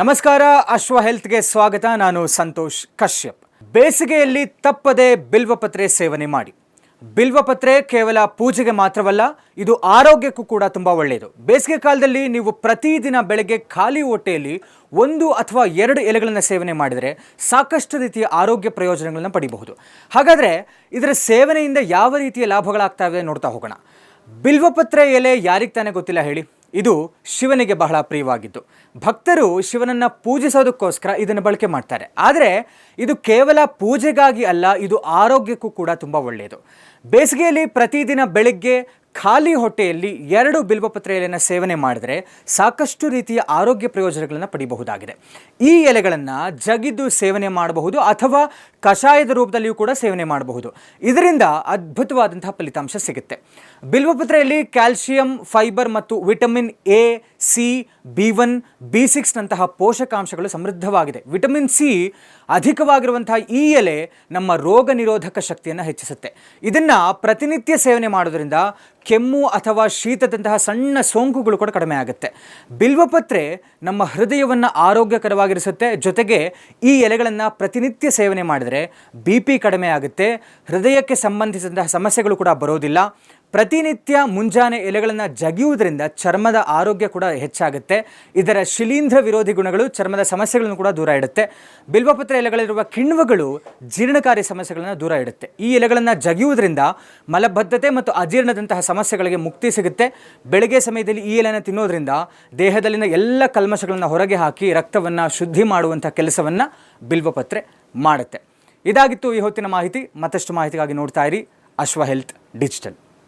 ನಮಸ್ಕಾರ, ಅಶ್ವ ಹೆಲ್ತ್ಗೆ ಸ್ವಾಗತ. ನಾನು ಸಂತೋಷ್ ಕಶ್ಯಪ್. ಬೇಸಿಗೆಯಲ್ಲಿ ತಪ್ಪದೆ ಬಿಲ್ವಪತ್ರೆ ಸೇವನೆ ಮಾಡಿ. ಬಿಲ್ವಪತ್ರೆ ಕೇವಲ ಪೂಜೆಗೆ ಮಾತ್ರವಲ್ಲ, ಇದು ಆರೋಗ್ಯಕ್ಕೂ ಕೂಡ ತುಂಬ ಒಳ್ಳೆಯದು ಬೇಸಿಗೆ ಕಾಲದಲ್ಲಿ ನೀವು ಪ್ರತಿದಿನ ಬೆಳಗ್ಗೆ ಖಾಲಿ ಹೊಟ್ಟೆಯಲ್ಲಿ ಒಂದು ಅಥವಾ ಎರಡು ಎಲೆಗಳನ್ನು ಸೇವನೆ ಮಾಡಿದರೆ ಸಾಕಷ್ಟು ರೀತಿಯ ಆರೋಗ್ಯ ಪ್ರಯೋಜನಗಳನ್ನು ಪಡಿಬಹುದು. ಹಾಗಾದರೆ ಇದರ ಸೇವನೆಯಿಂದ ಯಾವ ರೀತಿಯ ಲಾಭಗಳಾಗ್ತವೆ ನೋಡ್ತಾ ಹೋಗೋಣ. ಬಿಲ್ವಪತ್ರೆ ಎಲೆ ಯಾರಿಗೆ ತಾನೇ ಗೊತ್ತಿಲ್ಲ ಹೇಳಿ. ಇದು ಶಿವನಿಗೆ ಬಹಳ ಪ್ರಿಯವಾಗಿದ್ದು. ಭಕ್ತರು ಶಿವನನ್ನು ಪೂಜಿಸೋದಕ್ಕೋಸ್ಕರ ಇದನ್ನು ಬಳಕೆ ಮಾಡ್ತಾರೆ. ಆದರೆ ಇದು ಕೇವಲ ಪೂಜೆಗಾಗಿ ಅಲ್ಲ, ಇದು ಆರೋಗ್ಯಕ್ಕೂ ಕೂಡ ತುಂಬ ಒಳ್ಳೆಯದು. ಬೇಸಿಗೆಯಲ್ಲಿ ಪ್ರತಿದಿನ ಬೆಳಗ್ಗೆ ಖಾಲಿ ಹೊಟ್ಟೆಯಲ್ಲಿ ಎರಡು ಬಿಲ್ವಪತ್ರ ಎಲೆಯನ್ನು ಸೇವನೆ ಮಾಡಿದರೆ ಸಾಕಷ್ಟು ರೀತಿಯ ಆರೋಗ್ಯ ಪ್ರಯೋಜನಗಳನ್ನು ಪಡೆಯಬಹುದಾಗಿದೆ ಈ ಎಲೆಗಳನ್ನು ಜಗಿದು ಸೇವನೆ ಮಾಡಬಹುದು ಅಥವಾ ಕಷಾಯದ ರೂಪದಲ್ಲಿಯೂ ಕೂಡ ಸೇವನೆ ಮಾಡಬಹುದು. ಇದರಿಂದ ಅದ್ಭುತವಾದಂತಹ ಫಲಿತಾಂಶ ಸಿಗುತ್ತೆ. ಬಿಲ್ವಪತ್ರೆಯಲ್ಲಿ ಕ್ಯಾಲ್ಸಿಯಂ ಫೈಬರ್ ಮತ್ತು vitamin A, C, B one, B ಸಿಕ್ಸ್ನಂತಹ ಪೋಷಕಾಂಶಗಳು ಸಮೃದ್ಧವಾಗಿದೆ. ವಿಟಮಿನ್ ಸಿ ಅಧಿಕವಾಗಿರುವಂತಹ ಈ ಎಲೆ ನಮ್ಮ ರೋಗ ನಿರೋಧಕ ಶಕ್ತಿಯನ್ನು ಹೆಚ್ಚಿಸುತ್ತೆ. ಇದನ್ನು ಪ್ರತಿನಿತ್ಯ ಸೇವನೆ ಮಾಡೋದ್ರಿಂದ ಕೆಮ್ಮು ಅಥವಾ ಶೀತದಂತಹ ಸಣ್ಣ ಸೋಂಕುಗಳು ಕೂಡ ಕಡಿಮೆ ಆಗುತ್ತೆ. ಬಿಲ್ವಪತ್ರೆ ನಮ್ಮ ಹೃದಯವನ್ನು ಆರೋಗ್ಯಕರವಾಗಿರಿಸುತ್ತೆ. ಜೊತೆಗೆ ಈ ಎಲೆಗಳನ್ನು ಪ್ರತಿನಿತ್ಯ ಸೇವನೆ ಮಾಡಿದರೆ ಬಿ ಪಿ ಕಡಿಮೆ ಆಗುತ್ತೆ. ಹೃದಯಕ್ಕೆ ಸಂಬಂಧಿಸಿದಂತಹ ಸಮಸ್ಯೆಗಳು ಕೂಡ ಬರೋದಿಲ್ಲ. ಪ್ರತಿನಿತ್ಯ ಮುಂಜಾನೆ ಎಲೆಗಳನ್ನು ಜಗಿಯುವುದರಿಂದ ಚರ್ಮದ ಆರೋಗ್ಯ ಕೂಡ ಹೆಚ್ಚಾಗುತ್ತೆ. ಇದರ ಶಿಲೀಂಧ್ರ ವಿರೋಧಿ ಗುಣಗಳು ಚರ್ಮದ ಸಮಸ್ಯೆಗಳನ್ನು ಕೂಡ ದೂರ ಇಡುತ್ತೆ. ಬಿಲ್ವಪತ್ರೆ ಎಲೆಗಳಿರುವ ಕಿಣ್ವಗಳು ಜೀರ್ಣಕಾರಿ ಸಮಸ್ಯೆಗಳನ್ನು ದೂರ ಇಡುತ್ತೆ. ಈ ಎಲೆಗಳನ್ನು ಜಗಿಯುವುದರಿಂದ ಮಲಬದ್ಧತೆ ಮತ್ತು ಅಜೀರ್ಣದಂತಹ ಸಮಸ್ಯೆಗಳಿಗೆ ಮುಕ್ತಿ ಸಿಗುತ್ತೆ. ಬೆಳಗ್ಗೆ ಸಮಯದಲ್ಲಿ ಈ ಎಲೆಯನ್ನು ತಿನ್ನೋದ್ರಿಂದ ದೇಹದಲ್ಲಿನ ಎಲ್ಲ ಕಲ್ಮಶಗಳನ್ನು ಹೊರಗೆ ಹಾಕಿ ರಕ್ತವನ್ನು ಶುದ್ಧಿ ಮಾಡುವಂಥ ಕೆಲಸವನ್ನು ಬಿಲ್ವಪತ್ರೆ ಮಾಡುತ್ತೆ. ಇದಾಗಿತ್ತು ಈ ಹೊತ್ತಿನ ಮಾಹಿತಿ. ಮತ್ತಷ್ಟು ಮಾಹಿತಿಗಾಗಿ ನೋಡ್ತಾ ಇರಿ ಅಶ್ವ ಹೆಲ್ತ್ ಡಿಜಿಟಲ್.